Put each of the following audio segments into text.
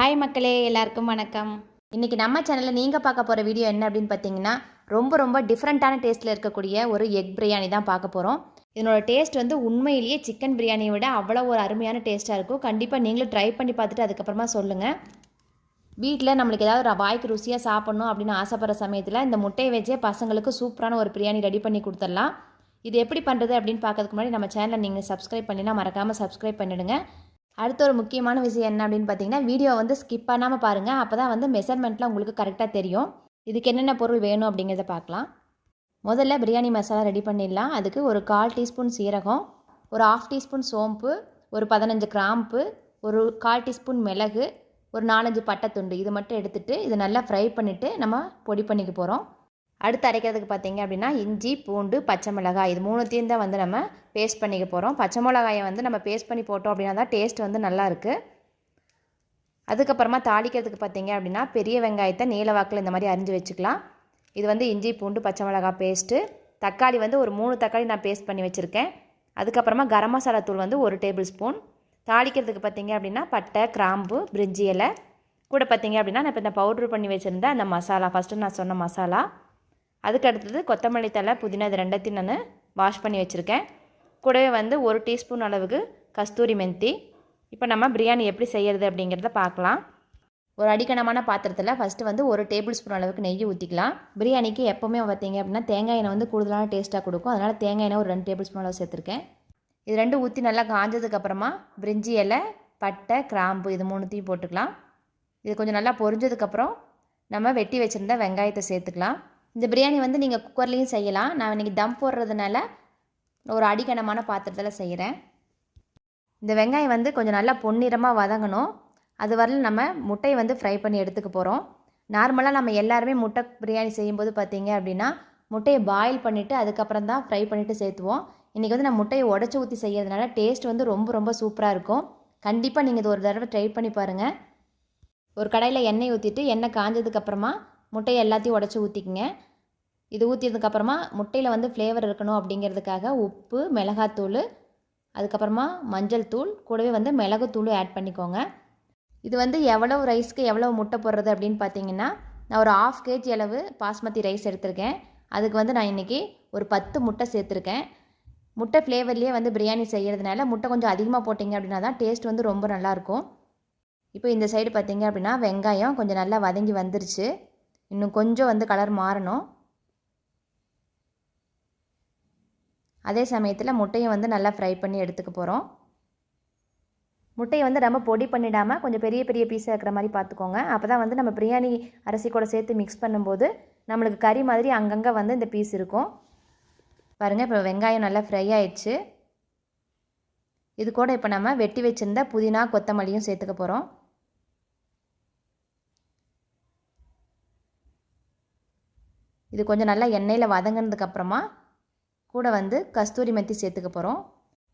Hi மக்களே எல்லாருக்கும் வணக்கம். இன்றைக்கி நம்ம சேனலில் நீங்கள் பார்க்க போகிற வீடியோ என்ன அப்படின்னு பார்த்தீங்கன்னா ரொம்ப ரொம்ப டிஃப்ரெண்ட்டான டேஸ்ட்டில் இருக்கக்கூடிய ஒரு எக் பிரியாணி தான் பார்க்க போகிறோம் இதனோட டேஸ்ட் வந்து உண்மையிலேயே சிக்கன் பிரியாணியை விட அவ்வளோ ஒரு அருமையான டேஸ்ட்டாக இருக்கும். கண்டிப்பாக நீங்களும் ட்ரை பண்ணி பார்த்துட்டு அதுக்கப்புறமா சொல்லுங்கள் வீட்டில் நம்மளுக்கு ஏதாவது ஒரு வாய்க்கு ருசியாக சாப்பிட்ணும் அப்படின்னு ஆசைப்படுற சமயத்தில் இந்த முட்டையை வச்சே பசங்களுக்கு சூப்பரான ஒரு பிரியாணி ரெடி பண்ணி கொடுத்துடலாம். இது எப்படி பண்ணுறது அப்படின்னு பார்க்கறதுக்கு முன்னாடி நம்ம சேனலை நீங்கள் சப்ஸ்கிரைப் பண்ணினா மறக்காமல் சப்ஸ்கிரைப் பண்ணிடுங்க. அடுத்த ஒரு முக்கியமான விஷயம் என்ன அப்படின்னு பார்த்தீங்கன்னா வீடியோ வந்து ஸ்கிப் பண்ணாமல் பாருங்கள் அப்போ தான் வந்து மெஷர்மெண்ட்லாம் உங்களுக்கு கரெக்டாக தெரியும். இதுக்கு என்னென்ன பொருள் வேணும் அப்படிங்கிறத பார்க்கலாம். முதல்ல பிரியாணி மசாலா ரெடி பண்ணிடலாம். அதுக்கு ஒரு கால் டீஸ்பூன் சீரகம் ஒரு ஆஃப் டீஸ்பூன் சோம்பு ஒரு பதினஞ்சு கிராம்பு ஒரு கால் டீஸ்பூன் மிளகு ஒரு நாலஞ்சு பட்டைத்துண்டு இது மட்டும் எடுத்துகிட்டு இதை நல்லா ஃப்ரை பண்ணிவிட்டு நம்ம பொடி பண்ணிக்க போகிறோம் அடுத்து அரைக்கிறதுக்கு பார்த்தீங்க அப்படின்னா இஞ்சி பூண்டு பச்சை மிளகாய். இது மூணுத்தையும் தான் வந்து நம்ம பேஸ்ட் பண்ணிக்க போகிறோம் பச்சை மிளகாயை வந்து நம்ம பேஸ்ட் பண்ணி போட்டோம் அப்படின்னா தான் டேஸ்ட் வந்து நல்லா இருக்குது அதுக்கப்புறமா தாளிக்கிறதுக்கு பார்த்தீங்க அப்படின்னா பெரிய வெங்காயத்தை நீல வாக்கில் இந்த மாதிரி அரிஞ்சு வச்சுக்கலாம். இது வந்து இஞ்சி பூண்டு பச்சை மிளகாய் பேஸ்ட்டு தக்காளி வந்து ஒரு மூணு தக்காளி நான் பேஸ்ட் பண்ணி வச்சுருக்கேன். அதுக்கப்புறமா கரம் மசாலா தூள் வந்து ஒரு டேபிள் ஸ்பூன் தாளிக்கிறதுக்கு பார்த்தீங்க அப்படின்னா பட்டை கிராம்பு பிரிஞ்சி இலை. கூட பார்த்தீங்க அப்படின்னா நான் இப்போ இந்த பவுட்ரு பண்ணி வச்சுருந்த அந்த மசாலா ஃபஸ்ட்டு நான் சொன்ன மசாலா. அதுக்கு அடுத்தது கொத்தமல்லி தலை புதினா இது ரெண்டத்தையும் நான் வாஷ் பண்ணி வச்சுருக்கேன். கூடவே வந்து ஒரு டீஸ்பூன் அளவுக்கு கஸ்தூரி மெந்தி இப்போ நம்ம பிரியாணி எப்படி செய்கிறது அப்படிங்கிறத பார்க்கலாம். ஒரு அடிக்கணமான பாத்திரத்தில் ஃபஸ்ட்டு வந்து ஒரு டேபிள் ஸ்பூன் அளவுக்கு நெய் ஊற்றிக்கலாம் பிரியாணிக்கு எப்போவுமே பார்த்தீங்க அப்படின்னா தேங்காய் எண்ணெய் வந்து கூடுதலான டேஸ்ட்டாக கொடுக்கும். அதனால் தேங்காய் எண்ணெய் ஒரு ரெண்டு டேபிள் ஸ்பூன் அளவு சேர்த்துருக்கேன். இது ரெண்டு ஊற்றி நல்லா காஞ்சதுக்கப்புறமா பிரிஞ்சி இலை பட்டை கிராம்பு இது மூணுத்தையும் போட்டுக்கலாம். இது கொஞ்சம் நல்லா பொரிஞ்சதுக்கப்புறம் நம்ம வெட்டி வச்சுருந்த வெங்காயத்தை சேர்த்துக்கலாம். இந்த பிரியாணி வந்து நீங்கள் குக்கர்லேயும் செய்யலாம். நான் இன்றைக்கி தம் போடுறதுனால ஒரு அடிக்கணமான பாத்திரத்தில் செய்கிறேன் இந்த வெங்காயம் வந்து கொஞ்சம் நல்லா பொன்னிறமாக வதங்கணும். அது வரல நம்ம முட்டையை வந்து ஃப்ரை பண்ணி எடுத்துக்க போகிறோம் நார்மலாக நம்ம எல்லாருமே முட்டை பிரியாணி செய்யும்போது பார்த்தீங்க அப்படின்னா முட்டையை பாயில் பண்ணிவிட்டு அதுக்கப்புறம் தான் ஃப்ரை பண்ணிவிட்டு சேர்த்துவோம். இன்றைக்கி வந்து நான் முட்டையை உடச்சி ஊற்றி செய்யறதுனால டேஸ்ட் வந்து ரொம்ப ரொம்ப சூப்பராக இருக்கும். கண்டிப்பாக நீங்கள் இது ஒரு தடவை ட்ரை பண்ணி பாருங்கள் ஒரு கடையில் எண்ணெய் ஊற்றிட்டு எண்ணெய் காஞ்சதுக்கப்புறமா முட்டையை எல்லாத்தையும் உடச்சி ஊற்றிக்கிங்க இது ஊற்றியதுக்கப்புறமா முட்டையில் வந்து ஃப்ளேவர் இருக்கணும் அப்படிங்கிறதுக்காக உப்பு மிளகாத்தூள் அதுக்கப்புறமா மஞ்சள் தூள் கூடவே வந்து மிளகுத்தூளும் ஆட் பண்ணிக்கோங்க. இது வந்து எவ்வளவு ரைஸ்க்கு எவ்வளோ முட்டை போடுறது அப்படின்னு பார்த்தீங்கன்னா நான் ஒரு ஆஃப் கேஜி அளவு பாஸ்மதி ரைஸ் எடுத்திருக்கேன். அதுக்கு வந்து நான் இன்றைக்கி ஒரு பத்து முட்டை சேர்த்துருக்கேன். முட்டை ஃப்ளேவர்லேயே வந்து பிரியாணி செய்கிறதுனால முட்டை கொஞ்சம் அதிகமாக போட்டிங்க அப்படின்னா தான் டேஸ்ட் வந்து ரொம்ப நல்லாயிருக்கும் இப்போ இந்த சைடு பார்த்தீங்க அப்படின்னா வெங்காயம் கொஞ்சம் நல்லா வதங்கி வந்துருச்சு. இன்னும் கொஞ்சம் வந்து கலர் மாறணும். அதே சமயத்தில் முட்டையை வந்து நல்லா ஃப்ரை பண்ணி எடுத்துக்க போகிறோம் முட்டையை வந்து ரொம்ப பொடி பண்ணிடாமல் கொஞ்சம் பெரிய பெரிய பீஸாக இருக்கிற மாதிரி பார்த்துக்கோங்க. அப்போ தான் வந்து நம்ம பிரியாணி அரிசி கூட சேர்த்து மிக்ஸ் பண்ணும்போது நம்மளுக்கு கறி மாதிரி அங்கங்கே வந்து இந்த பீஸ் இருக்கும். பாருங்கள் இப்போ வெங்காயம் நல்லா ஃப்ரை ஆயிடுச்சு. இது கூட இப்போ நம்ம வெட்டி வச்சுருந்த புதினா கொத்தமல்லியும் சேர்த்துக்க போகிறோம் இது கொஞ்சம் நல்லா எண்ணெயில் வதங்கினதுக்கப்புறமா கூட வந்து கஸ்தூரி மெத்தி சேர்த்துக்க போகிறோம்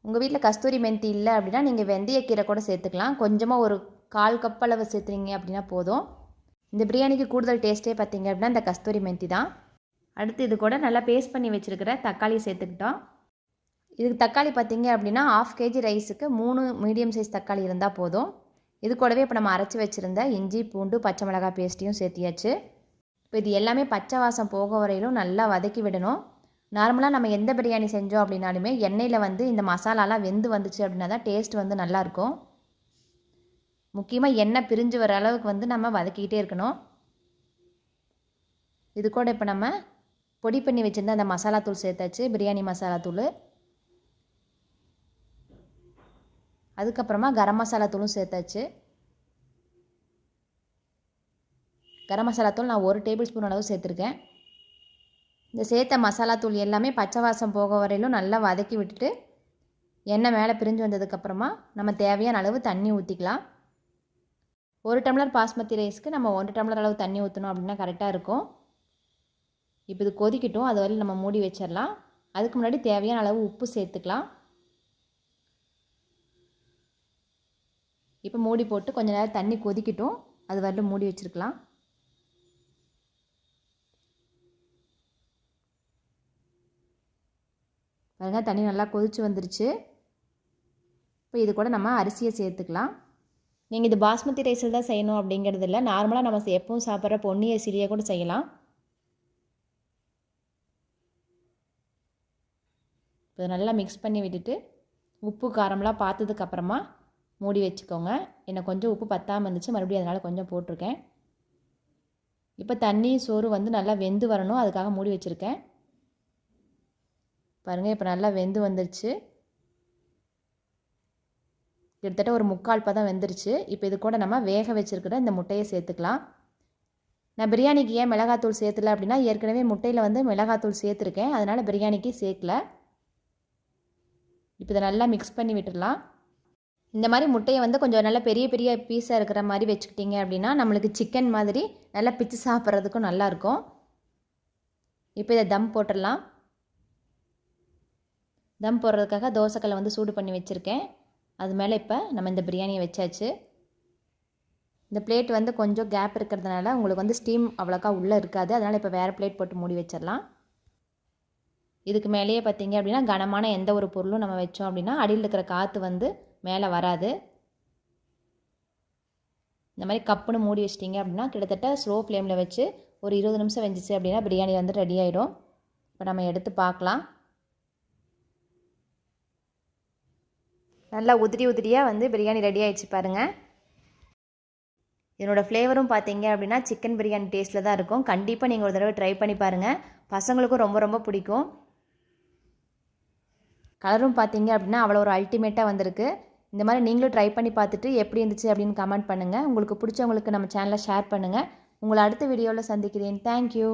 உங்கள் வீட்டில் கஸ்தூரி மெந்தி இல்லை அப்படின்னா நீங்கள் வெந்தயக்கீரை கூட சேர்த்துக்கலாம். கொஞ்சமாக ஒரு கால் கப் அளவு சேர்த்துறீங்க அப்படின்னா போதும். இந்த பிரியாணிக்கு கூடுதல் டேஸ்ட்டே பார்த்தீங்க அப்படின்னா இந்த கஸ்தூரி மெந்தி தான். அடுத்து இது கூட நல்லா பேஸ்ட் பண்ணி வச்சுருக்கிற தக்காளி சேர்த்துக்கிட்டோம். இதுக்கு தக்காளி பார்த்தீங்க அப்படின்னா ஆஃப் கேஜி ரைஸுக்கு மூணு மீடியம் சைஸ் தக்காளி இருந்தால் போதும். இது கூடவே இப்போ நம்ம அரைச்சி வச்சுருந்த இஞ்சி பூண்டு பச்சை மிளகாய் பேஸ்ட்டையும் சேர்த்தியாச்சு. இப்போ இது எல்லாமே பச்சை வாசம் போக வரையிலும் நல்லா வதக்கி விடணும். நார்மலாக நம்ம எந்த பிரியாணி செஞ்சோம் அப்படின்னாலுமே எண்ணெயில் வந்து இந்த மசாலாலாம் வெந்து வந்துச்சு அப்படின்னா தான் டேஸ்ட் வந்து நல்லாயிருக்கும் முக்கியமாக எண்ணெய் பிரிஞ்சு வர அளவுக்கு வந்து நம்ம வதக்கிக்கிட்டே இருக்கணும். இது கூட இப்போ நம்ம பொடி பண்ணி வச்சுருந்த அந்த மசாலா தூள் சேர்த்தாச்சு பிரியாணி மசாலா தூள். அதுக்கப்புறமா கரம் மசாலா தூளும் சேர்த்தாச்சு. கரம் மசாலா தூள் நான் ஒரு டேபிள் ஸ்பூன் அளவு சேர்த்துருக்கேன். இந்த சேர்த்த மசாலா தூள் எல்லாமே பச்சை வாசம் போக வரையிலும் நல்லா வதக்கி விட்டுட்டு எண்ணெய் மேலே பிரிஞ்சு வந்ததுக்கப்புறமா நம்ம தேவையான அளவு தண்ணி ஊற்றிக்கலாம் ஒரு டம்ளர் பாஸ்மதி ரைஸ்க்கு நம்ம ஒன்றரை டம்ளர் அளவு தண்ணி ஊற்றணும் அப்படின்னா கரெக்டாக இருக்கும். இப்போ இது கொதிக்கட்டும் அது வரையில் நம்ம மூடி வச்சிடலாம். அதுக்கு முன்னாடி தேவையான அளவு உப்பு சேர்த்துக்கலாம். இப்போ மூடி போட்டு கொஞ்சம் நேரம் தண்ணி கொதிக்கட்டும் அது வரலும் மூடி வச்சுருக்கலாம். பாருங்க தண்ணி நல்லா கொதிச்சு வந்துருச்சு. இப்போ இது கூட நம்ம அரிசியை சேர்த்துக்கலாம். நீங்கள் இது பாஸ்மதி ரைஸில் தான் செய்யணும் அப்படிங்கிறது இல்லை. நார்மலாக நம்ம எப்பவும் சாப்பிட்ற பொன்னி அரிசிலேயே கூட செய்யலாம். இப்போ நல்லா மிக்ஸ் பண்ணி விட்டுட்டு உப்பு காரம்லாம் பார்த்ததுக்கப்புறமா மூடி வச்சுக்கோங்க. எனக்கு கொஞ்சம் உப்பு பத்தாமல் இருந்துச்சு. மறுபடியும் அதனால் கொஞ்சம் போட்டிருக்கேன். இப்போ தண்ணி சோறு வந்து நல்லா வெந்து வரணும். அதுக்காக மூடி வச்சுருக்கேன். பாருங்கள் இப்போ நல்லா வெந்து வந்துருச்சு. கிட்டத்தட்ட ஒரு முக்கால் பதம் வெந்துருச்சு. இப்போ இது கூட நம்ம வேக வச்சுருக்கிற இந்த முட்டையை சேர்த்துக்கலாம். நான் பிரியாணிக்கு ஏன் மிளகாத்தூள் சேர்த்துல அப்படின்னா ஏற்கனவே முட்டையில் வந்து மிளகாத்தூள் சேர்த்துருக்கேன். அதனால் பிரியாணிக்கு சேர்க்கல. இப்போ இதை நல்லா மிக்ஸ் பண்ணி விட்டுடலாம். இந்த மாதிரி முட்டையை வந்து கொஞ்சம் நல்லா பெரிய பெரிய பீஸாக இருக்கிற மாதிரி வச்சுக்கிட்டிங்க அப்படின்னா நம்மளுக்கு சிக்கன் மாதிரி நல்லா பிச்சு சாப்பிட்றதுக்கும் நல்லாயிருக்கும் இப்போ இதை தம் போட்டுடலாம். தம் போடுறதுக்காக தோசைக்கல்லை வந்து சூடு பண்ணி வச்சுருக்கேன். அது மேலே இப்போ நம்ம இந்த பிரியாணியை வச்சாச்சு. இந்த பிளேட் வந்து கொஞ்சம் கேப் இருக்கிறதுனால உங்களுக்கு வந்து ஸ்டீம் அவ்வளோக்கா உள்ளே இருக்காது. அதனால் இப்போ வேறு பிளேட் போட்டு மூடி வச்சிடலாம். இதுக்கு மேலேயே பார்த்தீங்க அப்படின்னா கனமான எந்த ஒரு பொருளும் நம்ம வச்சோம் அப்படின்னா அடியில் இருக்கிற காற்று வந்து மேலே வராது. இந்த மாதிரி கப்புன்னு மூடி வச்சிட்டிங்க அப்படின்னா கிட்டத்தட்ட ஸ்லோ ஃப்ளேமில் வச்சு ஒரு இருபது நிமிஷம் வெஞ்சிச்சு அப்படின்னா பிரியாணி வந்து ரெடி ஆகிடும் இப்போ நம்ம எடுத்து பார்க்கலாம். நல்லா உதிரி உதிரியாக வந்து பிரியாணி ரெடி ஆகிடுச்சு பாருங்கள் இதனோட ஃப்ளேவரும் பார்த்தீங்க அப்படின்னா சிக்கன் பிரியாணி டேஸ்ட்டில் தான் இருக்கும். கண்டிப்பாக நீங்கள் ஒரு தடவை ட்ரை பண்ணி பாருங்கள் பசங்களுக்கும் ரொம்ப ரொம்ப பிடிக்கும். கலரும் பார்த்தீங்க அப்படின்னா அவ்வளோ ஒரு அல்டிமேட்டாக வந்திருக்கு. இந்த மாதிரி நீங்களும் ட்ரை பண்ணி பார்த்துட்டு எப்படி இருந்துச்சு அப்படின்னு கமெண்ட் பண்ணுங்கள் உங்களுக்கு பிடிச்சவங்களுக்கு நம்ம சேனலை ஷேர் பண்ணுங்கள் உங்களை அடுத்த வீடியோவில் சந்திக்கிறேன். தேங்க்யூ